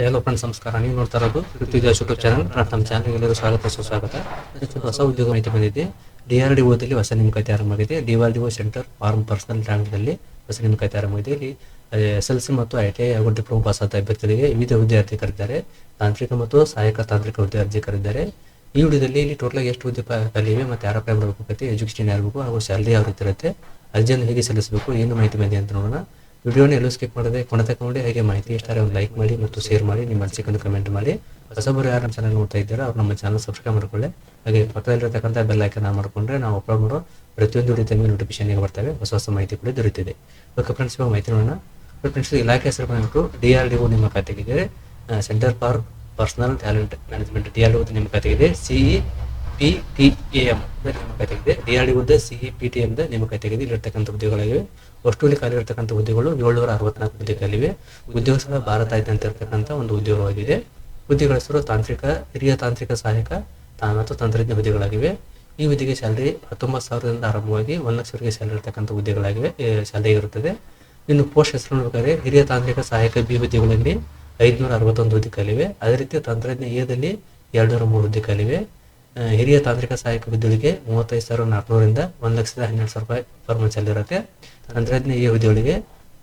ಎಲ್ಲ ಫ್ರೆಂಡ್ಸ್ ನಮಸ್ಕಾರ. ನೀವು ನೋಡ್ತಾ ಇರೋದು ಕೃತಿಜಾ ಯೂಟ್ಯೂಬ್ ಚಾನಲ್ ನಮ್ಮ ಚಾನಲ್ಗೆ ಎಲ್ಲರೂ ಸ್ವಾಗತ, ಸುಸ್ವಾಗತ. ಹೊಸ ಉದ್ಯೋಗ ಮಾಹಿತಿ ಬಂದಿದೆ. ಡಿ ಆರ್ ಡಿ ಓದಲ್ಲಿ ಹೊಸ ನೇಮಕಾತಿ ಆರಂಭವಾಗಿದೆ D R D O center for personnel ಟ್ಯಾಂಕ್ನಲ್ಲಿ ಹೊಸ ನೇಮಕಾತಿ ಆರಂಭವಾಗಿದೆ ಇಲ್ಲಿ ಎಸ್ ಎಲ್ ಸಿ ಮತ್ತು ಐ ಟಿ ಐ ಹಾಗೂ ಡಿಪ್ಲೊಮಾ ಪಾಸ್ ಆದ ಅಭ್ಯರ್ಥಿಗಳಿಗೆ ವಿವಿಧ ಹುದ್ದೆ ಅರ್ಜಿ ಕರೆದಿದ್ದಾರೆ. ತಾಂತ್ರಿಕ ಮತ್ತು ಸಹಾಯಕ ತಾಂತ್ರಿಕ ಹುದ್ದೆ ಅರ್ಜಿ ಕರೆದಿದ್ದಾರೆ. ಈ ವಿಡಿಯೋದಲ್ಲಿ ಇಲ್ಲಿ ಟೋಟಲ್ ಎಷ್ಟು ಹುದ್ದೆ ಕಲಿವೆ ಮತ್ತು ಯಾರ ಅಪ್ಲೈ ಮಾಡಬೇಕಾಗುತ್ತೆ ಎಜುಕೇಷನ್ ಯಾರಬೇಕು ಹಾಗೂ ಸ್ಯಾಲರಿ ಯಾವ ರೀತಿ ಇರುತ್ತೆ, ಅರ್ಜಿಯನ್ನು ಹೇಗೆ ಸಲ್ಲಿಸಬೇಕು, ಏನು ಮಾಹಿತಿ ಬಂದಿದೆ ಅಂತ ನೋಡೋಣ. ವಿಡಿಯೋನ ಎಲ್ಲೂ ಸ್ಕಿಪ್ ಮಾಡದೆ ಕೊನೆ ತಕ್ಕ ನೋಡಿ, ಹಾಗೆ ಮಾಹಿತಿ ಇಷ್ಟ ಒಂದು ಲೈಕ್ ಮಾಡಿ ಮತ್ತು ಶೇರ್ ಮಾಡಿ, ನಿಮ್ಮ ಅನಿಸಿಕೆಯನ್ನು ಕಮೆಂಟ್ ಮಾಡಿ. ಹೊಸಬರು ಯಾರು ನಮ್ಮ ಚಾನಲ್ ನೋಡ್ತಾ ಇದ್ದೀರಾ ಅವ್ರು ನಮ್ಮ ಚಾನಲ್ ಸಬ್ಸ್ಕ್ರೈಬ್ ಮಾಡ್ಕೊಳ್ಳಿ. ಹಾಗೆ ಪಕ್ಕದಲ್ಲಿರತಕ್ಕಂಥ ಬೆಲ್ ಐಕನ್ ಆನ್ ಮಾಡಿಕೊಂಡ್ರೆ ನಾವು ಅಪ್ಲೋಡ್ ಮಾಡೋ ಪ್ರತಿಯೊಂದು ವಿಡಿಯೋ ನೋಟಿಫಿಕೇಶನ್ ಬರ್ತವೆ. ಹೊಸ ಹೊಸ ಮಾಹಿತಿ ಕೂಡ ದೊರೆಯುತ್ತಿದೆ. ಓಕೆ ಫ್ರೆಂಡ್ಸ್ ಇವಾಗ ಮಾಹಿತಿ ನೋಡೋಣ. ಫ್ರೆಂಡ್ಸ್ ಇಲಾಖೆ ಹೆಸರು ಬಂದ್ಬಿಟ್ಟು ಡಿ ಆರ್ ಡಿ ಓ ನಿಮ್ಮ ಖಾತೆಗಿದೆ center for personnel talent management D R D O ನಿಮ್ಮ ಖಾತೆಗಿದೆ C E P T A M ನೇಮಕಾತಿಯಾಗಿದೆ D R D C E P T M ನೇಮಕಾತಿಯಾಗಿದೆ ಇಲ್ಲಿರ್ತಕ್ಕಂಥ ಹುದ್ದೆಗಳಾಗಿವೆ ಒಟ್ಟು ಇಲ್ಲಿ ಖಾಲಿ ಇರತಕ್ಕಂಥ ಹುದ್ದೆಗಳು ಏಳ್ನೂರ ಅರವತ್ನಾಲ್ಕು ಹುದ್ದೆಗಳಿವೆ ಉದ್ಯೋಗ ಸಹ ಭಾರತ ಇದ್ದಂತೆ ಇರ್ತಕ್ಕಂಥ ಒಂದು ಉದ್ಯೋಗವಾಗಿದೆ. ಹುದ್ದೆಗಳ ಹೆಸರು ತಾಂತ್ರಿಕ ಹಿರಿಯ ತಾಂತ್ರಿಕ ಸಹಾಯಕ ಮತ್ತು ತಂತ್ರಜ್ಞ ಹುದ್ದೆಗಳಾಗಿವೆ. ಈ ಹುದ್ದೆಗೆ ಸ್ಯಾಲರಿ ಹತ್ತೊಂಬತ್ತು ಸಾವಿರದಿಂದ ಆರಂಭವಾಗಿ ಒಂದು ಲಕ್ಷವರೆಗೆ ಸ್ಯಾಲರಿ ಇರತಕ್ಕಂಥ ಹುದ್ದೆಗಳಾಗಿವೆ. ಸ್ಯಾಲರಿ ಇರುತ್ತದೆ. ಇನ್ನು ಪೋಸ್ಟ್ ಹೆಸರು ನೋಡಬೇಕಾದ್ರೆ ಹಿರಿಯ ತಾಂತ್ರಿಕ ಸಹಾಯಕ ಬಿ ಹುದ್ದೆಗಳಲ್ಲಿ ಐದುನೂರ ಅರವತ್ತೊಂದು ಹುದ್ದೆ ಕಾಲಿವೆ ಅದೇ ರೀತಿ ತಂತ್ರಜ್ಞ ಎದಲ್ಲಿ ಎರಡುನೂರ ಮೂರು ಹುದ್ದೆ ಖಾಲಿವೆ ಆ, ಹಿರಿಯ ತಾಂತ್ರಿಕ ಸಹಾಯಕ ಹುದ್ದೆಗಳಿಗೆ ಮೂವತ್ತೈದು ಸಾವಿರದ ನಾಲ್ಕುನೂರಿಂದ ಒಂದು ಲಕ್ಷದ ಹನ್ನೆರಡು ಸಾವಿರ ರೂಪಾಯಿ ಪರ್ ಮಂತ್ ಸ್ಯಾಲರಿ ಇರುತ್ತೆ ತಂತ್ರಜ್ಞ ಈ ಹುದ್ದೆಗಳಿಗೆ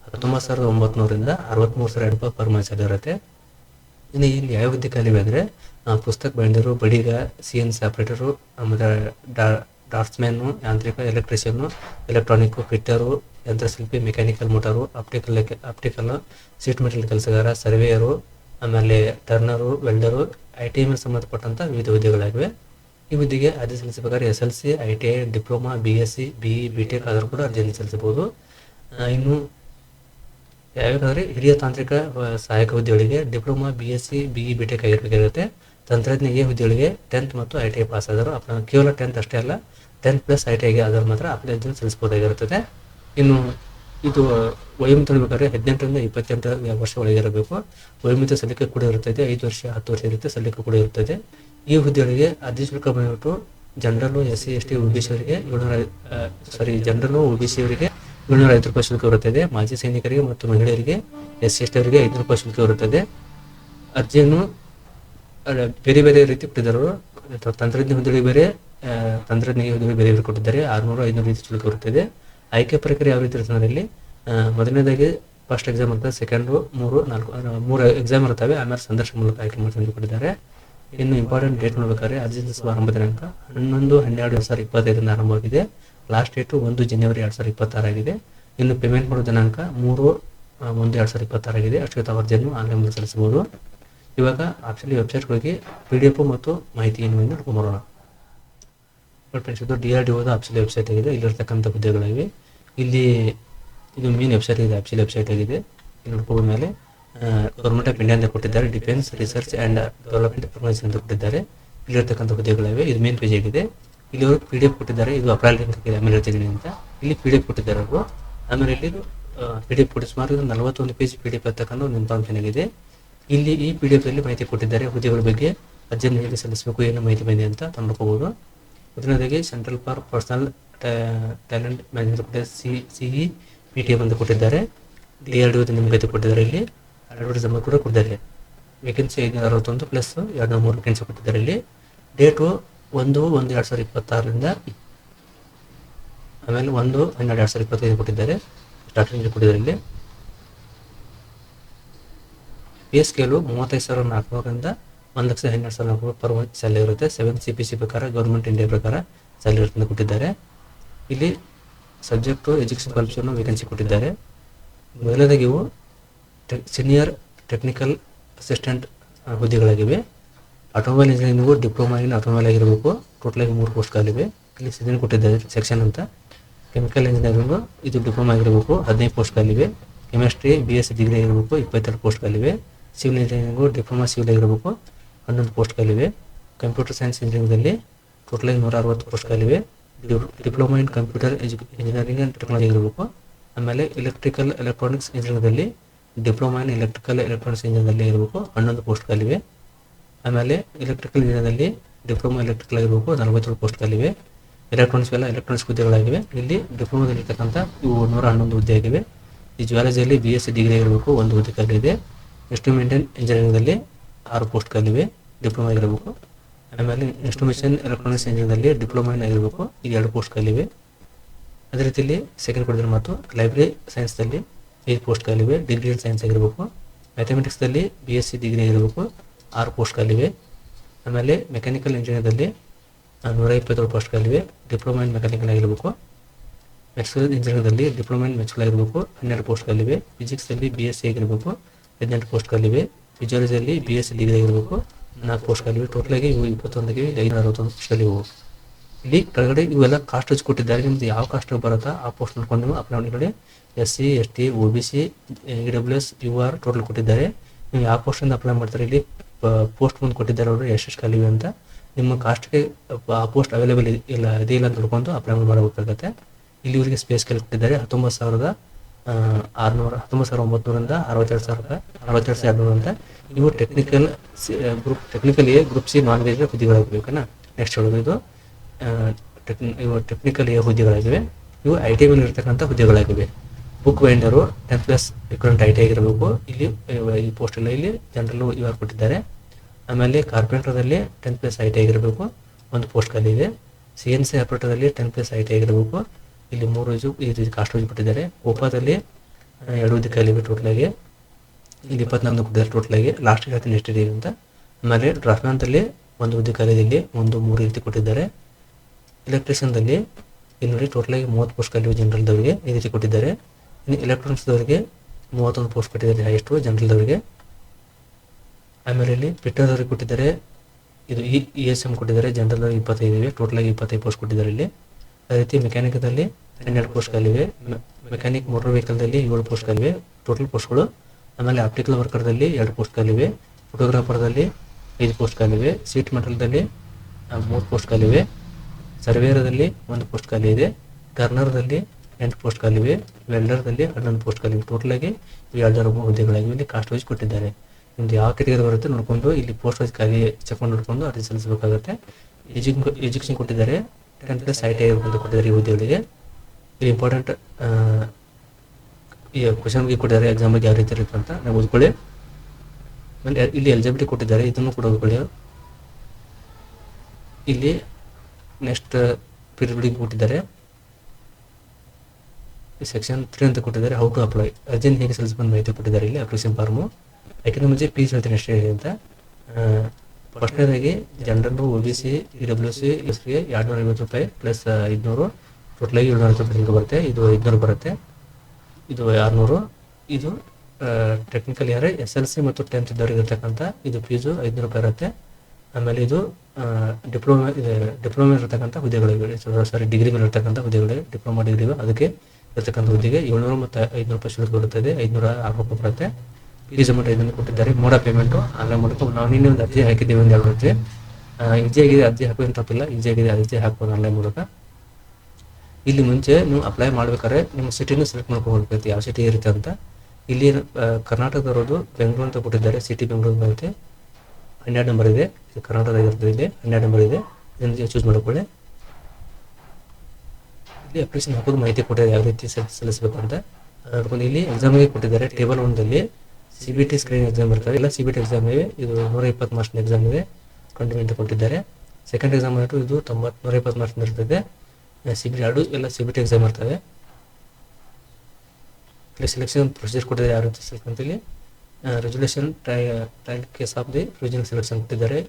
ಹತ್ತೊಂಬತ್ತು ಸಾವಿರದ ಒಂಬತ್ನೂರಿಂದ ಅರವತ್ತ್ಮೂರು ಸಾವಿರ ರೂಪಾಯಿ ಪರ್ ಮಂತ್ ಸ್ಯಾಲರಿ ಇರುತ್ತೆ ಇನ್ನು ಇಲ್ಲಿ ಯಾವ ಹುದ್ದೆ ಕಲಿವೆ ಅಂದರೆ ಪುಸ್ತಕ ಬೈಂಡರು ಬಡಿಗ ಸಿ ಎನ್ ಸಿ ಆಪ್ರೇಟರು ಆಮೇಲೆ ಡಾಟ್ಸ್ಮ್ಯಾನು ಯಾಂತ್ರಿಕ electrician electronic fitter ಯಂತ್ರಶಿಲ್ಪಿ mechanical motor optical optical sheet metal ಕೆಲಸಗಾರ ಸರ್ವೇಯರು ಆಮೇಲೆ turner welder I T M ಸಂಬಂಧಪಟ್ಟಂಥ ವಿವಿಧ ಹುದ್ದೆಗಳಾಗಿವೆ. ಈ ಹುದ್ದೆಗೆ ಅರ್ಜಿ ಸಲ್ಲಿಸಬೇಕಾದ್ರೆ S L C, I T I, diploma, B S C, B E, B tech ಆದರೂ ಕೂಡ ಅರ್ಜಿಯನ್ನು ಸಲ್ಲಿಸಬಹುದು. ಇನ್ನು ಯಾವ್ಯಾವಂದ್ರೆ ಹಿರಿಯ ತಾಂತ್ರಿಕ ಸಹಾಯಕ ಹುದ್ದೆಗಳಿಗೆ diploma, B S C, B E, B tech ಆಗಿರಬೇಕಾಗಿರುತ್ತೆ ತಂತ್ರಜ್ಞ ಎ ಹುದ್ದೆಗಳಿಗೆ ಟೆಂತ್ ಮತ್ತು ಐ ಟಿ ಐ ಪಾಸ್ ಆದರೂ ಕೇವಲ ಟೆಂತ್ ಅಷ್ಟೇ ಅಲ್ಲ, ಟೆಂತ್ ಪ್ಲಸ್ ಐ ಟಿ ಐಗೆ ಆದರೂ ಮಾತ್ರ ಅಪ್ಲಿಕೇಶನ್ ಸಲ್ಲಿಸಬಹುದಾಗಿರುತ್ತದೆ. ಇನ್ನು ಇದು ವಯೋಮಿತಿ ನೋಡ್ಬೇಕಾದ್ರೆ ಹದಿನೆಂಟರಿಂದ ಇಪ್ಪತ್ತೆಂಟು ವರ್ಷ ಒಳಗಿರಬೇಕು ವಯೋಮಿತಿ ಸಲ್ಲಿಕೆ ಕೂಡ ಇರುತ್ತದೆ. ಐದು ವರ್ಷ, ಹತ್ತು ವರ್ಷ ಇರುತ್ತೆ, ಸಲ್ಲಿಕೆ ಕೂಡ ಇರುತ್ತದೆ. ಈ ಹುದ್ದೆಗಳಿಗೆ ಅರ್ಜಿ ಶುಲ್ಕ ಬಂದ್ಬಿಟ್ಟು general S C, S T O B C ಅವರಿಗೆ ಏಳ್ನೂರ sorry general O B C ಅವರಿಗೆ ಏಳ್ನೂರ ಐದು ರೂಪಾಯಿ ಶುಲ್ಕ ಇರುತ್ತದೆ ಮಾಜಿ ಸೈನಿಕರಿಗೆ ಮತ್ತು ಮಹಿಳೆಯರಿಗೆ ಎಸ್ ಸಿ, ಎಸ್ ಟಿ ಅವರಿಗೆ ಐದು ರೂಪಾಯಿ ಶುಲ್ಕ ಇರುತ್ತದೆ ಅರ್ಜಿಯನ್ನು ಬೇರೆ ಬೇರೆ ರೀತಿ ಕೊಟ್ಟಿದ್ದಾರೆ ತಂತ್ರಜ್ಞ ಹುದ್ದೆಗಳಿಗೆ ಬೇರೆ ತಂತ್ರಜ್ಞ ಹುದ್ದೆಗಳಿಗೆ ಬೇರೆ ಬೇರೆ ಕೊಟ್ಟಿದ್ದಾರೆ. ಆರುನೂರು ಐನೂರು ರೀತಿ ಶುಲ್ಕ ಇರುತ್ತದೆ ಆಯ್ಕೆ ಪ್ರಕ್ರಿಯೆ ಯಾವ ರೀತಿ ಇರ್ತದೆ ಇಲ್ಲಿ. ಮೊದಲನೇದಾಗಿ ಫಸ್ಟ್ ಎಕ್ಸಾಮ್ ಇರ್ತದೆ ಸೆಕೆಂಡು ಮೂರು, ನಾಲ್ಕು ಮೂರು ಎಕ್ಸಾಮ್ ಇರ್ತವೆ, ಆಮೇಲೆ ಸಂದರ್ಶನ ಮೂಲಕ ಆಯ್ಕೆ ಮಾಡ್ಕೊಂಡು ಕೊಟ್ಟಿದ್ದಾರೆ ಇನ್ನು ಇಂಪಾರ್ಟೆಂಟ್ ಡೇಟ್ ನೋಡ್ಬೇಕಾದ್ರೆ ಅರ್ಜಿ ಆರಂಭ ದಿನಾಂಕ, ಹನ್ನೊಂದು, ಹನ್ನೆರಡು, ಎರಡು ಸಾವಿರದ ಇಪ್ಪತ್ತೈದರಿಂದ ಆರಂಭವಾಗಿದೆ ಲಾಸ್ಟ್ ಡೇಟು ಒಂದು ಜನವರಿ ಎರಡು ಸಾವಿರದ ಇಪ್ಪತ್ತಾರಾಗಿದೆ ಇನ್ನು ಪೇಮೆಂಟ್ ಮಾಡೋ ದಿನಾಂಕ ಮೂರು ಒಂದು ಎರಡು ಸಾವಿರದ ಇಪ್ಪತ್ತಾರಾಗಿದೆ ಅಷ್ಟು ತಾವು ಅರ್ಜಿಯನ್ನು ಆನ್ಲೈನ್ ಮೂಲಕ ಸಲ್ಲಿಸಬಹುದು. ಇವಾಗ ಆಕ್ಚುಲಿ ವೆಬ್ಸೈಟ್ಗಳಿಗೆ ಪಿ ಡಿ ಎಫ್ ಮತ್ತು ಮಾಹಿತಿ ಏನು ನೋಡ್ಕೊಂಬರೋಣ ಫ್ರೆಂಡ್ಸ್ ಇದು ಡಿ ಆರ್ ಡಿ ಓದ ಆಪ್ಸಿಲ್ ವೆಬ್ಸೈಟ್ ಆಗಿದೆ. ಇಲ್ಲಿರ್ತಕ್ಕಂಥ ಹುದ್ದೆಗಳಿವೆ. ಇಲ್ಲಿ ಇದು ಮೇನ್ ವೆಬ್ಸೈಟ್ ಇದೆ ಆಪ್ಷನ್ ವೆಬ್ಸೈಟ್ ಆಗಿದೆ. ಇಲ್ಲಿ ನೋಡ್ಕೊಂಡ ಮೇಲೆ ಗೌರ್ಮೆಂಟ್ ಆಫ್ ಇಂಡಿಯಾ ಅಂತ ಕೊಟ್ಟಿದ್ದಾರೆ. Defence research and development information ಅಂತ ಕೊಟ್ಟಿದ್ದಾರೆ. ಇಲ್ಲಿರ್ತಕ್ಕಂಥ ಹುದ್ದೆಗಳಿವೆ. ಇದು ಮೇನ್ ಪೇಜ್ ಆಗಿದೆ. ಇಲ್ಲಿ ಅವರು ಪಿ ಡಿ ಎಫ್ ಕೊಟ್ಟಿದ್ದಾರೆ. ಇದು ಅಪ್ಲೈ ಲಿಂಕ್ ಆಗಿದೆ ಆಮೇಲೆ ಅಂತ ಇಲ್ಲಿ ಪಿ ಡಿ ಎಫ್ ಕೊಟ್ಟಿದ್ದಾರೆ ಅವರು. ಆಮೇಲೆ ಇಲ್ಲಿ ಪಿ ಡಿ ಎಫ್ ಕೊಟ್ಟು ಸುಮಾರು ನಲವತ್ತೊಂದು ಪೇಜ್ ಪಿ ಡಿ ಎಫ್ ಇರ್ತಕ್ಕಂಥ ಒಂದು ಇನ್ಫಾರ್ಮೇಷನ್ ಆಗಿದೆ. ಇಲ್ಲಿ ಈ ಪಿ ಡಿ ಎಫ್ ಅಲ್ಲಿ ಮಾಹಿತಿ ಕೊಟ್ಟಿದ್ದಾರೆ. ಹುದ್ದೆಗಳ ಬಗ್ಗೆ ಅರ್ಜಿಯನ್ನು ಹೇಗೆ ಸಲ್ಲಿಸಬೇಕು, ಏನು ಮಾಹಿತಿ ಬಂದಿದೆ ಅಂತ ತಂದ್ಕೋಬಹುದು ಮೊದಲನೇದಾಗಿ central for personnel talent manager ಕೊಟ್ಟಿದ್ದಾರೆ C C E P T M ಅಂತ ಕೊಟ್ಟಿದ್ದಾರೆ. ಡಿ ಆರ್ ಡಿ ನಿಮಗೆ ಕೊಟ್ಟಿದ್ದಾರೆ ಇಲ್ಲಿ. ಅಡ್ವರ್ಟೈಸ್ಮೆಂಟ್ ಕೂಡ ಕೊಟ್ಟಿದ್ದಾರೆ. ವೇಕೆನ್ಸಿ ಐದುನೂರ ಅರವತ್ತೊಂದು ಪ್ಲಸ್ ಎರಡು ಮೂರು ವೇಕೆನ್ಸಿ ಕೊಟ್ಟಿದ್ದಾರೆ ಇಲ್ಲಿ. ಡೇಟು ಒಂದು ಒಂದು ಎರಡು ಸಾವಿರದ ಇಪ್ಪತ್ತಾರರಿಂದ ಆಮೇಲೆ ಒಂದು, ಹನ್ನೆರಡು ಎರಡು ಸಾವಿರದ ಇಪ್ಪತ್ತೈದು ಕೊಟ್ಟಿದ್ದಾರೆ. ಸ್ಟಾರ್ಟಿಂಗ್ ಕೊಟ್ಟಿದ್ದಾರೆ ಇಲ್ಲಿ. ಪೇ ಸ್ಕೇಲು ಮೂವತ್ತೈದು ಸಾವಿರದ ನಾಲ್ಕುನೂರರಿಂದ ಒಂದು ಲಕ್ಷ ಹನ್ನೆರಡು ಸಾವಿರ ರೂಪಾಯಿ ಪರ್ ಮಂತ್ ಸ್ಯಾಲರಿ ಇರುತ್ತೆ. ಸೆವೆನ್ ಸಿ ಪಿ ಸಿ ಪ್ರಕಾರ ಗೌರ್ಮೆಂಟ್ ಇಂಡಿಯಾ ಪ್ರಕಾರ ಸ್ಯಾಲರಿ ಇರುತ್ತೆ ಕೊಟ್ಟಿದ್ದಾರೆ. ಇಲ್ಲಿ ಸಬ್ಜೆಕ್ಟು ಎಜುಕೇಷನ್ ಕ್ವಾಲಿಫಿಕೇಷನ್ ವೇಕೆನ್ಸಿ ಕೊಟ್ಟಿದ್ದಾರೆ. ಮೊದಲನೇದಾಗಿ ಇವು senior technical assistant ಹುದ್ದೆಗಳಾಗಿವೆ. Automobile engineering diploma in automobile ಆಗಿರಬೇಕು. ಟೋಟಲಾಗಿ ಮೂರು ಪೋಸ್ಟ್ಗಳಿವೆ ಇಲ್ಲಿ ಸೀಸನ್ ಕೊಟ್ಟಿದ್ದಾರೆ ಸೆಕ್ಷನ್ ಅಂತ. ಕೆಮಿಕಲ್ ಇಂಜಿನಿಯರಿಂಗು ಇದು ಡಿಪ್ಲೊಮಾ ಆಗಿರಬೇಕು. ಹದಿನೈದು ಪೋಸ್ಟ್ಗಳಿವೆ ಕೆಮಿಸ್ಟ್ರಿ ಬಿ ಎಸ್ ಡಿಗ್ರಿ ಆಗಿರಬೇಕು. ಇಪ್ಪತ್ತೆರಡು ಪೋಸ್ಟ್ಗಳಿವೆ ಸಿವಿಲ್ ಇಂಜಿನಿಯರಿಂಗು ಡಿಪ್ಲೊಮಾ ಸಿವಿಲ್ ಆಗಿರಬೇಕು. ಹನ್ನೊಂದು ಪೋಸ್ಟ್ಗಳಿವೆ ಕಂಪ್ಯೂಟರ್ ಸೈನ್ಸ್ ಇಂಜಿನಿಯರಿಂಗ್ನಲ್ಲಿ ಟೋಟಲಾಗಿ ನೂರ ಅರವತ್ತು ಪೋಸ್ಟ್ಗಳಿವೆ diploma in computer engineering and technology ಇರಬೇಕು ಆಮೇಲೆ ಎಲೆಕ್ಟ್ರಿಕಲ್ ಎಲೆಕ್ಟ್ರಾನಿಕ್ಸ್ ಇಂಜಿನಿಯರಿಂಗಲ್ಲಿ ಡಿಪ್ಲೊಮಾ ಇನ್ ಎಲೆಕ್ಟ್ರಿಕಲ್ ಎಲೆಕ್ಟ್ರಾನಿಕ್ಸ್ ಇಂಜಿನಿಯರ್ನಲ್ಲಿ ಇರಬೇಕು ಹನ್ನೊಂದು ಪೋಸ್ಟ್ಗಳಿವೆ ಆಮೇಲೆ ಎಲೆಕ್ಟ್ರಿಕಲ್ ಇಂಜಿನಿಯರ್ನಲ್ಲಿ ಡಿಪ್ಲೊಮಾ ಎಲೆಕ್ಟ್ರಿಕಲ್ ಆಗಿರಬೇಕು. ನಲವತ್ತೇಳು ಪೋಸ್ಟ್ಗಳಿವೆ ಎಲೆಕ್ಟ್ರಾನಿಕ್ಸ್ ಎಲ್ಲ ಎಲೆಕ್ಟ್ರಾನಿಕ್ಸ್ ಹುದ್ದೆಗಳಾಗಿವೆ. ಇಲ್ಲಿ ಡಿಪ್ಲೊಮಾದಲ್ಲಿರ್ತಕ್ಕಂಥ ಇವು ನೂರ ಹನ್ನೊಂದು ಹುದ್ದೆ ಆಗಿವೆ. ಈ ಜ್ಯುವಾಲಜಿಯಲ್ಲಿ ಬಿ ಎಸ್ ಸಿ ಡಿಗ್ರಿ ಇರಬೇಕು ಒಂದು ಹುದ್ದೆ ಇದೆ ಇನ್ಸ್ಟ್ರೂಮೆಂಟಲ್ ಇಂಜಿನಿಯರಿಂಗ್ದಲ್ಲಿ ಆರು ಪೋಸ್ಟ್ಗಳಿವೆ ಡಿಪ್ಲೊಮಾ ಆಗಿರಬೇಕು. ಆಮೇಲೆ ಇನ್ಸ್ಟ್ರೂಮೇಷನ್ ಎಲೆಕ್ಟ್ರಾನಿಕ್ಸ್ ಇಂಜಿನಿಯರ್ನಲ್ಲಿ ಡಿಪ್ಲೊಮಾ ಆಗಿರಬೇಕು. ಇದು ಎರಡು ಪೋಸ್ಟ್ಗಳಿವೆ ಅದೇ ರೀತಿಯಲ್ಲಿ ಸೆಕೆಂಡ್ ಕೊಡಿದ್ರೆ ಮತ್ತು ಲೈಬ್ರರಿ ಸೈನ್ಸ್ದಲ್ಲಿ ಐದು ಪೋಸ್ಟ್ಗಳಿವೆ ಡಿಗ್ರಿ ಇನ್ ಸೈನ್ಸ್ ಆಗಿರಬೇಕು. ಮ್ಯಾಥಮೆಟಿಕ್ಸ್ದಲ್ಲಿ ಬಿ ಎಸ್ ಸಿ ಡಿಗ್ರಿ ಆಗಿರಬೇಕು. ಆರು ಪೋಸ್ಟ್ಗಳಿವೆ ಆಮೇಲೆ ಮೆಕ್ಯಾನಿಕಲ್ ಇಂಜಿನಿಯರ್ದಲ್ಲಿ ನೂರ ಇಪ್ಪತ್ತೇಳು ಪೋಸ್ಟ್ಗಳಿವೆ ಡಿಪ್ಲೊಮಾ ಇನ್ ಮೆಕ್ಯಾನಿಕಲ್ ಆಗಿರಬೇಕು. ಮೆಕ್ಸಿಕಲ್ ಇಂಜಿನಿಯರ್ದಲ್ಲಿ ಡಿಪ್ಲೊಮಾ ಇನ್ ಮೆಕ್ಸಿಕಲ್ ಆಗಿರಬೇಕು. ಹನ್ನೆರಡು ಪೋಸ್ಟ್ಗಳಿವೆ ಫಿಸಿಕ್ಸಲ್ಲಿ ಬಿ ಎಸ್ ಸಿ ಆಗಿರಬೇಕು. ಹದಿನೆಂಟು ಪೋಸ್ಟ್ಗಳಿವೆ ಫಿಸಿಯಾಲಜಿಯಲ್ಲಿ ಬಿ ಎಸ್ ಡಿಗ್ರಿ ಆಗಿರಬೇಕು. ನಾಲ್ಕು ಪೋಸ್ಟ್ಗಳಿವೆ ಆಗಿ ಇವು ಇಪ್ಪತ್ತೊಂದಿಗೆ ಐನೂರ ಅರವತ್ತೊಂದು ಪೋಸ್ಟ್ಗಳಿವೆ ಇಲ್ಲಿ ಕೆಳಗಡೆ ಇವೆಲ್ಲ ಕಾಸ್ಟ್ ವೈಸ್ ಕೊಟ್ಟಿದ್ದಾರೆ. ನಿಮ್ದು ಯಾವ ಕಾಸ್ಟ್ ಬರುತ್ತಾ ಆ ಪೋಸ್ಟ್ ನೋಡ್ಕೊಂಡು ನೀವು ಅಪ್ಲೈ ಮಾಡಿ S C S T O B C E W S U R total ಕೊಟ್ಟಿದ್ದಾರೆ. ನೀವು ಯಾವ ಪೋಸ್ಟಿಂದ ಅಪ್ಲೈ ಮಾಡ್ತಾರೆ? ಇಲ್ಲಿ ಪೋಸ್ಟ್ ಮುಂದೆ ಕೊಟ್ಟಿದ್ದಾರೆ ಅವರು ಎಷ್ಟೆಷ್ಟು ಖಾಲಿವೆ ಅಂತ. ನಿಮ್ಮ ಕಾಸ್ಟ್ಗೆ ಆ ಪೋಸ್ಟ್ ಅವೈಲೇಬಲ್ ಇಲ್ಲ ಇದಿಲ್ಲ ಅಂತ ನೋಡ್ಕೊಂಡು ಅಪ್ಲೈ ಮಾಡಬೇಕಾಗತ್ತೆ. ಇಲ್ಲಿ ಇವರಿಗೆ ಸ್ಪೇಸ್ ಕೊಟ್ಟಿದ್ದಾರೆ. ಹತ್ತೊಂಬತ್ತು ಸಾವಿರದ ಆರುನೂರ ಹತ್ತೊಂಬತ್ತು ಸಾವಿರದ ಒಂಬತ್ತುನೂರಿಂದ ಅರವತ್ತೆರಡು ಸಾವಿರ ರೂಪಾಯಿ ಅರವತ್ತೆರಡು ಸಾವಿರ ಎರಡುನೂರು ಅಂತ ಇವು technical group technical group C non veg ಹುದ್ದೆಗಳಾಗಬೇಕನ್ನ next ಹೇಳೋದು ಇದು. ಟೆಕ್ನಿ ಇವು ಟೆಕ್ನಿಕಲ್ ಎ ಹುದ್ದೆಗಳಾಗಿವೆ. ಇವು ಐ ಟಿ ಮೇಲೆ ಇರ್ತಕ್ಕಂಥ ಹುದ್ದೆಗಳಾಗಿವೆ. Book binder ten plus equivalent I T ಆಗಿರಬೇಕು. ಇಲ್ಲಿ ಈ ಪೋಸ್ಟಲ್ಲಿ ಇಲ್ಲಿ ಜನರಲ್ ಇವಾಗ ಕೊಟ್ಟಿದ್ದಾರೆ? ಆಮೇಲೆ ಕಾರ್ಪೆಂಟರ್ದಲ್ಲಿ ಟೆನ್ ಪ್ಲಸ್ ಐ ಟಿ ಆಗಿರಬೇಕು. ಒಂದು ಪೋಸ್ಟ್ ಖಾಲಿ ಇದೆ. ಸಿ ಎನ್ ಸಿ ಆಪರೇಟರ್ದಲ್ಲಿ ಟೆನ್ ಪ್ಲಸ್ ಐ ಟಿ ಆಗಿರಬೇಕು. ಇಲ್ಲಿ ಮೂರು ಈ ರೀತಿ ಕಾಸ್ಟ್ ವೈಸ್ ಕೊಟ್ಟಿದ್ದಾರೆ ಕೋಪಾದಲ್ಲಿ ಆ, ಎರಡು ಟೋಟಲ್ ಟೋಟಲಾಗಿ ಇಲ್ಲಿ ಇಪ್ಪತ್ನಾಲ್ಕು ಕೊಟ್ಟಿದ್ದಾರೆ ಟೋಟಲಾಗಿ ಲಾಸ್ಟ್ಗೆ ಹೇಳ್ತೀನಿ ಎಷ್ಟಿದೆ ಅಂತ. ಆಮೇಲೆ ಡ್ರಾಫ್ಟ್ಮ್ಯಾನ್ದಲ್ಲಿ ಒಂದು ಇಲ್ಲಿ ಒಂದು ಮೂರು ರೀತಿ ಕೊಟ್ಟಿದ್ದಾರೆ. ಎಲೆಕ್ಟ್ರಿಷಿಯನ್ದಲ್ಲಿ ಇಲ್ಲಿ ನೋಡಿ ಟೋಟಲಾಗಿ ಮೂವತ್ತು ಪೋಸ್ಟ್ ಖಾಲಿ ಜನರಲ್ದವರಿಗೆ ಈ ರೀತಿ ಕೊಟ್ಟಿದ್ದಾರೆ. ಇನ್ನು ಎಲೆಕ್ಟ್ರಾನಿಕ್ಸ್ದವರಿಗೆ ಮೂವತ್ತೊಂದು ಪೋಸ್ಟ್ ಕೊಟ್ಟಿದ್ದಾರೆ ಹೈಯೆಸ್ಟು ಜನರಲ್ದವರಿಗೆ ಆಮೇಲೆ ಇಲ್ಲಿ ಫಿಟ್ಟರ್ದವ್ರಿಗೆ ಕೊಟ್ಟಿದ್ದಾರೆ. ಇದು ಇ ಇ ಎಸ್ ಎಂ ಕೊಟ್ಟಿದ್ದಾರೆ. ಜನರಲ್ ಇಪ್ಪತ್ತೈದು ಇವೆ ಟೋಟಲಾಗಿ ಇಪ್ಪತ್ತೈದು ಪೋಸ್ಟ್ ಕೊಟ್ಟಿದ್ದಾರೆ ಇಲ್ಲಿ. ಅದೇ ರೀತಿ ಮೆಕ್ಯಾನಿಕದಲ್ಲಿ ಹನ್ನೆರಡು ಪೋಸ್ಟ್ಗಳಿವೆ ಮೆಕ್ಯಾನಿಕ್ ಮೋಟರ್ ವೆಹಿಕಲ್ದಲ್ಲಿ ಏಳು ಪೋಸ್ಟ್ಗಳಿವೆ ಟೋಟಲ್ ಪೋಸ್ಟ್ಗಳು, ಆಮೇಲೆ ಆಪ್ಟಿಕಲ್ ವರ್ಕರ್ದಲ್ಲಿ ಎರಡು ಪೋಸ್ಟ್ಗಳಿವೆ ಫೋಟೋಗ್ರಾಫರ್ದಲ್ಲಿ ಐದು ಪೋಸ್ಟ್ಗಳಿವೆ ಸೀಟ್ ಮೆಟಲ್ದಲ್ಲಿ ಮೂರು ಪೋಸ್ಟ್ಗಳಿವೆ ಸರ್ವೇರದಲ್ಲಿ ಒಂದು ಪೋಸ್ಟ್ ಖಾಲಿ ಇದೆ. ಟರ್ನರ್ದಲ್ಲಿ ಎಂಟು ಪೋಸ್ಟ್ ಖಾಲಿವೆ ವೆಲ್ಡರ್ದಲ್ಲಿ ಹನ್ನೊಂದು ಪೋಸ್ಟ್ ಟೋಟಲ್ ಆಗಿ ಎರಡು ಹುದ್ದೆಗಳಾಗಿವೆ. ಇಲ್ಲಿ ಕಾಸ್ಟ್ ವೈಸ್ ಕೊಟ್ಟಿದ್ದಾರೆ. ನಿಮ್ದು ಯಾವ ಕೆಟಗರಿ ಬರುತ್ತೆ ನೋಡಿಕೊಂಡು ಇಲ್ಲಿ ಪೋಸ್ಟ್ ವೈಸ್ ಖಾಲಿ ಚೆಕ್ ಮಾಡಿ ನೋಡಿಕೊಂಡು ಅರ್ಜಿ ಸಲ್ಲಿಸಬೇಕಾಗುತ್ತೆ. ಎಜುಕ್ ಎಜುಕೇಷನ್ ಕೊಟ್ಟಿದ್ದಾರೆ. ಟೆನ್ ಸೈಟ್ ಅಂತ ಕೊಟ್ಟಿದ್ದಾರೆ ಈ ಇಲ್ಲಿ ಇಂಪಾರ್ಟೆಂಟ್ ಈ ಕ್ವಶನ್ಗೆ ಕೊಟ್ಟಿದ್ದಾರೆ ಎಕ್ಸಾಮ್ ಬಗ್ಗೆ ಯಾವ ರೀತಿ ಇರುತ್ತೆ ಅಂತ ನಾವು ಓದ್ಕೊಳ್ಳಿ. ಆಮೇಲೆ ಇಲ್ಲಿ ಎಲಿಜಿಬಿಲಿಟಿ ಕೊಟ್ಟಿದ್ದಾರೆ, ಇದನ್ನು ಕೂಡ ಓದ್ಕೊಳ್ಳಿ. ಇಲ್ಲಿ ನೆಕ್ಸ್ಟ್ ಪೀರಿಯಡ್ ಕೊಟ್ಟಿದ್ದಾರೆ. ಸೆಕ್ಷನ್ ತ್ರೀ ಅಂತ ಕೊಟ್ಟಿದ್ದಾರೆ ಹೌ ಟು ಅಪ್ಲೈ ಅರ್ಜಿನ ಹೇಗೆ ಸಲ್ಲಿಸಬೇಕು ಮಾಹಿತಿ ಕೊಟ್ಟಿದ್ದಾರೆ ಇಲ್ಲಿ ಅಪ್ಲಿಕೇಶನ್ ಫಾರ್ಮು ಯಾಕೆಂದ್ರೆ ಮುಂಚೆ ಪೀಸ್ ಹೇಳ್ತೀನಿ ಅಷ್ಟೇ ಅಂತ. ಫಸ್ಟ್ನೇದಾಗಿ general O B C E W C ಎಸ್ಗೆ ಎರಡುನೂರ ಐವತ್ತು ರೂಪಾಯಿ ಪ್ಲಸ್ ಐದುನೂರು ಟೋಟಲಾಗಿ ಏಳ್ನೂರ ಐವತ್ತು ರೂಪಾಯಿ ಹಿಂಗೆ ಬರುತ್ತೆ. ಇದು ಐದುನೂರು ಬರುತ್ತೆ. ಇದು ಆರುನೂರು. ಇದು ಟೆಕ್ನಿಕಲ್ ಯಾರೇ ಎಸ್ ಎಲ್ ಸಿ ಮತ್ತು ಟೆಂತ್ ಇದ್ದವ್ರಿಗೆ ಇರ್ತಕ್ಕಂಥ ಇದು ಫೀಸು ಐದುನೂರು ರೂಪಾಯಿ ಇರುತ್ತೆ. ಆಮೇಲೆ ಇದು ಡಿಪ್ಲೊಮಾ ಡಿಪ್ಲೊಮಾ ಇರತಕ್ಕಂಥ ಹುದ್ದೆಗಳಿವೆ. ಸಾರಿ ಡಿಗ್ರಿ ಮೇಲೆ ಇರ್ತಕ್ಕಂಥ ಹುದ್ದೆಗಳಿವೆ. ಡಿಪ್ಲೊಮಾ ಡಿಗ್ರಿಗೂ ಅದಕ್ಕೆ ಇರತಕ್ಕಂಥ ಹುದ್ದೆಗೆ ಏಳ್ನೂರು ಮತ್ತು ಐದುನೂರು ರೂಪಾಯಿ ಶುಲ್ಕ ಬರುತ್ತದೆ ಐದುನೂರ ಆರು ರೂಪಾಯಿ ಬರುತ್ತೆ. ಫೀಸ್ ಅಮೌಂಟ್ ಐದನ್ನು ಕೊಟ್ಟಿದ್ದಾರೆ. ಮೋಡ ಪೇಮೆಂಟು ಆನ್ಲೈನ್ ಮೂಲಕ ನಾವು ನಿನ್ನೆ ಒಂದು ಅರ್ಜಿ ಹಾಕಿದ್ದೀವಿ ಅಂತ ಎರಡು ಅರ್ಜಿ. ಆಗಿದೆ ಅರ್ಜಿ ಹಾಕೋದು ತಪ್ಪಿಲ್ಲ. ಆಗಿದೆ ಅರ್ಜಿ ಹಾಕ್ಬೋದು ಆನ್ಲೈನ್ ಮೂಲಕ. ಇಲ್ಲಿ ಮುಂಚೆ ನೀವು ಅಪ್ಲೈ ಮಾಡ್ಬೇಕಾದ್ರೆ ನಿಮ್ಮ ಸಿಟಿನೂ ಸೆಲೆಕ್ಟ್ ಮಾಡ್ಕೊಳ್ಬೇಕು. ಯಾವ ಸಿಟಿ ಇರುತ್ತೆ ಅಂತ. ಇಲ್ಲಿ ಕರ್ನಾಟಕದವರದು ಬೆಂಗಳೂರು ಅಂತ ಕೊಟ್ಟಿದ್ದಾರೆ. ಸಿಟಿ ಬೆಂಗಳೂರು ಬರುತ್ತೆ. ಹನ್ನೆರಡು ನಂಬರ್ ಇದೆ. ಇದು ಕರ್ನಾಟಕದಾಗ ಇರ್ತದೆ ಇಲ್ಲಿ ಹನ್ನೆರಡು ನಂಬರ್ ಇದೆ. ಇದನ್ನು ಚೂಸ್ ಮಾಡ್ಕೊಳ್ಳಿ. ಇಲ್ಲಿ ಅಪ್ಲಿಕೇಶನ್ ಹಾಕೋದು ಮಾಹಿತಿ ಕೊಟ್ಟಿದ್ದಾರೆ. ಯಾವ ರೀತಿ ಸಲ್- ಸಲ್ಲಿಸಬೇಕು ಅಂತ. ನೋಡ್ಕೊಂಡು ಇಲ್ಲಿ ಎಕ್ಸಾಮ್ಗೆ ಕೊಟ್ಟಿದ್ದಾರೆ. Table ಒಂದಲ್ಲಿ C B T screen exam ಬರ್ತದೆ. ಇಲ್ಲ ಸಿ ಬಿ ಟಿ ಎಕ್ಸಾಮ್ ಇವೆ ಇದು ನೂರ ಇಪ್ಪತ್ತು ಮಾರ್ಕ್ಸ್ನ ಎಕ್ಸಾಮ್ ಇದೆ. ಕಂಟಿನ್ಯೂ ಕೊಟ್ಟಿದ್ದಾರೆ. ಸೆಕೆಂಡ್ ಎಕ್ಸಾಮ್ ಬಂದ್ಬಿಟ್ಟು ಇದು ತೊಂಬತ್ತು ನೂರ ಇಪ್ಪತ್ತು ಮಾರ್ಕ್ಸ್ ಇರ್ತದೆ. ಸಿ ಬಿ ಎರಡು ಎಲ್ಲ ಸಿ ಬಿ ಟಿ ಎಕ್ಸಾಮ್ ಇರ್ತವೆ ಇಲ್ಲಿ ಸೆಲೆಕ್ಷನ್ ಪ್ರೊಸೀಜರ್ ಕೊಟ್ಟಿದ್ದಾರೆ ಯಾವ ರೀತಿ select ಅಂತ ಇಲ್ಲಿ regulation trial case of the regional selection ಕೊಟ್ಟಿದ್ದಾರೆ.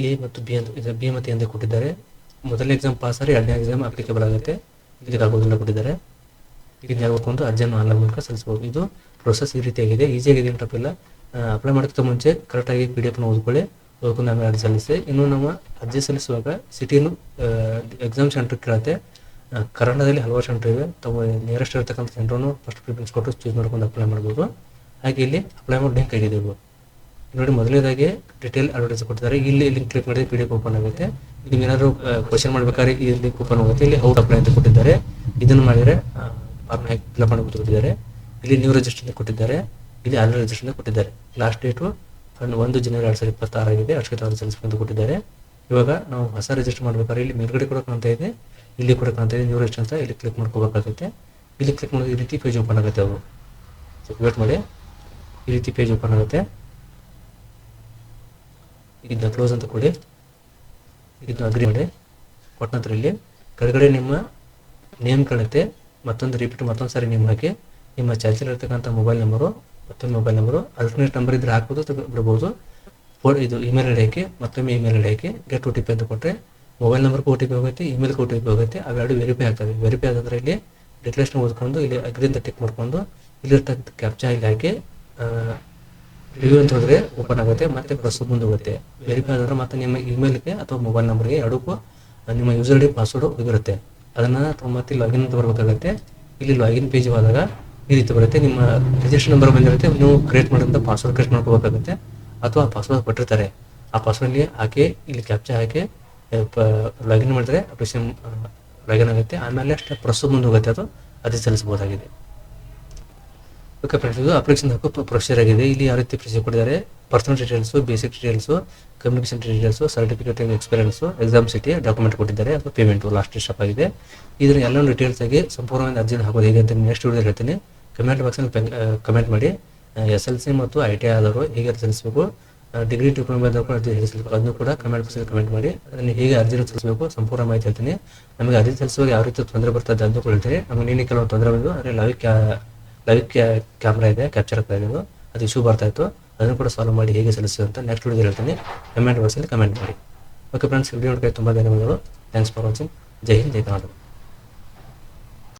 ಎ ಮತ್ತು ಬಿ ಅಂತ ಬಿ ಮತ್ತು ಎಂದೇ ಕೊಟ್ಟಿದ್ದಾರೆ. ಮೊದಲನೇ ಎಕ್ಸಾಮ್ ಪಾಸ್ ಆದರೆ ಎರಡನೇ ಎಕ್ಸಾಮ್ ಅಪ್ಲಿಕೇಬಲ್ ಆಗುತ್ತೆ. ಇದಕ್ಕೆ ಆಗೋದಿಲ್ಲ ಕೊಟ್ಟಿದ್ದಾರೆ. ಇದನ್ನ ಅಂತ ಅರ್ಜಿಯನ್ನು ಆನ್ಲೈನ್ ಮೂಲಕ ಸಲ್ಲಿಸಬಹುದು. ಇದು ಪ್ರೊಸೆಸ್ ಈ ರೀತಿಯಾಗಿದೆ. ಈಸಿಯಾಗಿದೆ ತಪ್ಪಿಲ್ಲ. ಅಪ್ಲೈ ಮಾಡೋಕ್ಕಿಂತ ಮುಂಚೆ ಕರೆಕ್ಟಾಗಿ ಪಿ ಡಿ ಎಫ್ನ ಓದ್ಕೊಳ್ಳಿ. ಓದ್ಕೊಂಡು ಆಮೇಲೆ ಅರ್ಜಿ ಸಲ್ಲಿಸಿ. ಇನ್ನು ನಮ್ಮ ಅರ್ಜಿ ಸಲ್ಲಿಸುವಾಗ ಸಿಟಿನು ಎಕ್ಸಾಮ್ ಸೆಂಟರ್ ಕೇಳುತ್ತೆ ಕನ್ನಡದಲ್ಲಿ ಹಲವಾರು ಸೆಂಟರ್ ಇವೆ. ತಾವು ನಿಯರೆಸ್ಟ್ ಇರತಕ್ಕಂಥ ಸೆಂಟ್ರನ್ನು ಫಸ್ಟ್ ಪ್ರಿಫರೆನ್ಸ್ ಕೊಟ್ಟು ಚೂಸ್ ಮಾಡ್ಕೊಂಡು ಅಪ್ಲೈ ಮಾಡ್ಬೋದು. ಹಾಗೆ ಇಲ್ಲಿ ಅಪ್ಲೈ ಮಾಡಿ ಲಿಂಕ್ ಆಗಿದೆ ಇವು ನೋಡಿ, ಮೊದಲನೇದಾಗಿ ಡಿಟೇಲ್ ಅಡ್ವರ್ಟೈಸ್ ಕೊಟ್ಟಿದ್ದಾರೆ. ಇಲ್ಲಿ ಲಿಂಕ್ ಕ್ಲಿಕ್ ಮಾಡಿದ್ರೆ ಪಿ ಡಿ ಎಫ್ ಓಪನ್ ಆಗುತ್ತೆ ನಿಮ್ಗೆ ಏನಾದರೂ ಕ್ವಶನ್ ಮಾಡ್ಬೇಕಾದ್ರೆ ಈ ಲಿಂಕ್ ಓಪನ್ ಆಗುತ್ತೆ. ಇಲ್ಲಿ ಹೌದು ಅಪ್ಲೈ ಅಂತ ಕೊಟ್ಟಿದ್ದಾರೆ. ಇದನ್ನು ಮಾಡಿದ್ರೆ ಫಾರ್ಮ್ ಹೇಗೆ ಫಿಲ್ ಮಾಡಿ ಕೊಟ್ಟಿದ್ದಾರೆ. ಇಲ್ಲಿ ನ್ಯೂ ರಿಜಿಸ್ಟರ್ ಕೊಟ್ಟಿದ್ದಾರೆ. ಇಲ್ಲಿ ಆನ್ಲೈನ್ ರಿಜಿಸ್ಟರ್ ಕೊಟ್ಟಿದ್ದಾರೆ. ಲಾಸ್ಟ್ ಡೇಟು ಒಂದು ಜನವರಿ ಎರಡು ಸಾವಿರದ ಇಪ್ಪತ್ತಾರು ಆಗಿದೆ. ಅಷ್ಟೇ ತಾವು ಸಲ್ಲಿಸ್ಬೇಕು ಕೊಟ್ಟಿದ್ದಾರೆ. ಇವಾಗ ನಾವು ಹೊಸ ರಿಜಿಸ್ಟರ್ ಮಾಡ್ಬೇಕಾದ್ರೆ ಇಲ್ಲಿ ಮೇಲ್ಗಡೆ ಕೂಡ ಕಾಣ್ತಾ ಇದೆ. ಇಲ್ಲಿ ಕೂಡ ಕಾಣ್ತಾ ಇದೆ. ನ್ಯೂ ರಿಜಿಸ್ಟರ್ ಅಂತ ಇಲ್ಲಿ ಕ್ಲಿಕ್ ಮಾಡ್ಕೋಬೇಕಾಗುತ್ತೆ. ಇಲ್ಲಿ ಕ್ಲಿಕ್ ಮಾಡಿದ್ರೆ ಈ ರೀತಿ ಪೇಜ್ ಓಪನ್ ಆಗುತ್ತೆ ಅವರು ವೇಟ್ ಮಾಡಿ. ಈ ರೀತಿ ಪೇಜ್ ಓಪನ್ ಆಗುತ್ತೆ. ಇದನ್ನ ಕ್ಲೋಸ್ ಅಂತ ಕೊಡಿ. ಇದನ್ನ ಅಗ್ರಿ ಮಾಡಿ. ಕೊಟ್ಟ ನಂತರ ಇಲ್ಲಿ. ಕೆಳಗಡೆ ನಿಮ್ಮ ನೇಮ್ ಕಾಣುತ್ತೆ ಮತ್ತೊಂದು ರಿಪೀಟ್ ಮತ್ತೊಂದು ಸಾರಿ ನೇಮ್ ಹಾಕಿ ನಿಮ್ಮ ಚಾರ್ಜರ್ ಇರ್ತಕ್ಕಂಥ ಮೊಬೈಲ್ ನಂಬರು ಮತ್ತೊಂದು ಮೊಬೈಲ್ ನಂಬರು ಅಲ್ಟರ್ನೇಟ್ ನಂಬರ್ ಇದ್ರೆ ಹಾಕ್ಬೋದು ಬಿಡ್ಬೋದು ಇದು ಇಮೇಲ್ ಐಡಿ ಹಾಕಿ, ಮತ್ತೊಮ್ಮೆ ಇಮೇಲ್ ಐಡಿ ಹಾಕಿ ಗೆಟ್ ಒ ಟಿ ಪಿ ಅಂತ ಕೊಟ್ಟರೆ ಮೊಬೈಲ್ ನಂಬರ್ಗೂ ಒ ಟಿ ಪಿ ಹೋಗುತ್ತೆ ಇಮೇಲ್ಗೆ ಒ ಟಿ ಪಿ ಹೋಗುತ್ತೆ, ಅವೆರಡು ವೆರಿಫೈ ಆಗ್ತವೆ. ವೆರಿಫೈ ಆದಂದ್ರೆ ಇಲ್ಲಿ ಡಿಕ್ಲೇಷನ್ ಓದ್ಕೊಂಡು, ಇಲ್ಲಿ ಅಗ್ರಿ ಅಂತ ಟಿಕ್ ಮಾಡ್ಕೊಂಡು, ಇಲ್ಲಿರ್ತಕ್ಕಂಥ ಕ್ಯಾಪ್ಚಾ ಇಲ್ಲಿ ಹಾಕಿ ರಿವ್ಯೂ ಅಂತ ಹೋದ್ರೆ ಓಪನ್ ಆಗುತ್ತೆ, ಮತ್ತೆ ಪ್ರಸ್ತುತ ಮುಂದೆ ಹೋಗುತ್ತೆ ವೆರಿಫೈ ಆದ್ರೆ ಮತ್ತೆ ನಿಮ್ಮ ಇಮೇಲ್ಗೆ ಅಥವಾ ಮೊಬೈಲ್ ನಂಬರ್ಗೆ ಎರಡಕ್ಕೂ ನಿಮ್ಮ ಯೂಸರ್ ಐಡಿ ಪಾಸ್ವರ್ಡ್ ಹೋಗಿರುತ್ತೆ ಅದನ್ನ ಮತ್ತೆ ಲಾಗಿನ್ ಅಂತ ಬರಬೇಕಾಗತ್ತೆ. ಇಲ್ಲಿ ಲಾಗಿನ್ ಪೇಜ್ ಹೋದಾಗ ಈ ರೀತಿ ಬರುತ್ತೆ. ನಿಮ್ಮ ರಿಜಿಸ್ಟರ್ ನಂಬರ್ ಬಂದಿರುತ್ತೆ. ನೀವು ಕ್ರಿಯೇಟ್ ಮಾಡಿದಂಥ ಪಾಸ್ವರ್ಡ್ ಕ್ರಿಯೇಟ್ ಮಾಡ್ಕೋಬೇಕಾಗುತ್ತೆ. ಅಥವಾ ಪಾಸ್ವರ್ಡ್ ಕೊಟ್ಟಿರ್ತಾರೆ. ಆ ಪಾಸ್ವರ್ಡ್ಗೆ ಹಾಕಿ, ಇಲ್ಲಿ ಕ್ಯಾಪ್ಚಾ ಹಾಕಿ ಲಾಗಿನ್ ಮಾಡಿದ್ರೆ ಅಪ್ಲಿಕೇಶನ್ ಲಾಗಿನ್ ಆಗುತ್ತೆ. ಆಮೇಲೆ ಅಷ್ಟೇ ಪ್ರಸ್ತುತ ಮುಂದೆ ಹೋಗುತ್ತೆ ಅದು, ಅದೇ ಸಲ್ಲಿಸಬಹುದಾಗಿದೆ. ಓಕೆ ಫ್ರೆಂಡ್ಸ್ ಅಪ್ಲಿಕೇಶನ್ ಹಾಕೋ ಪ್ರೊಸೀಜರ್ ಆಗಿದೆ ಇಲ್ಲಿ ಯಾವ ರೀತಿ ಪ್ರೊಸೀಜರ್ ಕೊಟ್ಟಿದ್ದಾರೆ. Personal details basic details communication details certificate experience exam city document ಕೊಟ್ಟಿದ್ದಾರೆ. ಅಥವಾ ಪೇಮೆಂಟು ಲಾಸ್ಟ್ ಸ್ಟೆಪ್ ಆಗಿದೆ. ಇದರ ಎಲ್ಲ ಡೀಟೇಲ್ಸ್ ಆಗಿ ಸಂಪೂರ್ಣವಾಗಿ ಅರ್ಜಿನ ಹಾಕೋದು ಹೇಗೆ ಅಂತ ನೆಕ್ಸ್ಟ್ ವಿಡಿಯೋದಲ್ಲಿ ಹೇಳ್ತೀನಿ. ಕಮೆಂಟ್ ಬಾಕ್ಸಲ್ಲಿ ಕಮೆಂಟ್ ಮಾಡಿ. ಎಸ್ ಎಲ್ ಸಿ ಮತ್ತು ಐ ಟಿ ಐ ಆದವರು ಹೇಗೆ ಅರ್ಜಿ ಸಲ್ಲಿಸಬೇಕು? ಡಿಗ್ರಿ ಡಿಪ್ಲೊಮಾ ಅರ್ಜಿ ಸಲ್ಲಿಸಬೇಕು? ಅದನ್ನು ಕೂಡ ಕಮೆಂಟ್ ಬಾಕ್ಸಲ್ಲಿ ಕಮೆಂಟ್ ಮಾಡಿ. ಅದನ್ನು ಹೇಗೆ ಅರ್ಜಿ ಸಲ್ಲಿಸಬೇಕು? ಸಂಪೂರ್ಣ ಮಾಹಿತಿ ಹೇಳ್ತೀನಿ. ನಮಗೆ ಅರ್ಜಿ ಸಲ್ಲಿಸುವಾಗ ಯಾವ ರೀತಿ ತೊಂದರೆ ಬರ್ತದೆ ಅಂತ ಹೇಳ್ತೀನಿ. ನಮಗೆ ನೀನು ಕೆಲವು ತೊಂದರೆ ಬಂದು ಅದರಲ್ಲಿ ಲೈವ್ ಕ್ಯಾ ಲೈವ್ ಕ್ಯಾಮ್ರಾ ಇದೆ ಕ್ಯಾಪ್ಚರ್ ಆಗ್ತಾ ಅದು. ಇಶ್ಯೂ ಬರ್ತಾ ಇತ್ತು. ಅದನ್ನು ಕೂಡ ಸಾಲ್ವ್ ಮಾಡಿ ಹೇಗೆ ಸಲ್ಲಿಸೋದು ಅಂತ ನೆಕ್ಸ್ಟ್ ವಿಡಿಯೋ ಹೇಳ್ತೀನಿ. ಕಮೆಂಟ್ ಬಾಕ್ಸಲ್ಲಿ ಕಮೆಂಟ್ ಮಾಡಿ. ಓಕೆ ಫ್ರೆಂಡ್ಸ್ ವಿಡಿಯೋ ನೋಡೋಕ್ಕೆ ತುಂಬ ಧನ್ಯವಾದಗಳು. ಥ್ಯಾಂಕ್ಸ್ ಫಾರ್ ವಾಚಿಂಗ್ ಜೈ ಹಿಂದ್, ಜೈ ಕರ್ನಾಟಕ.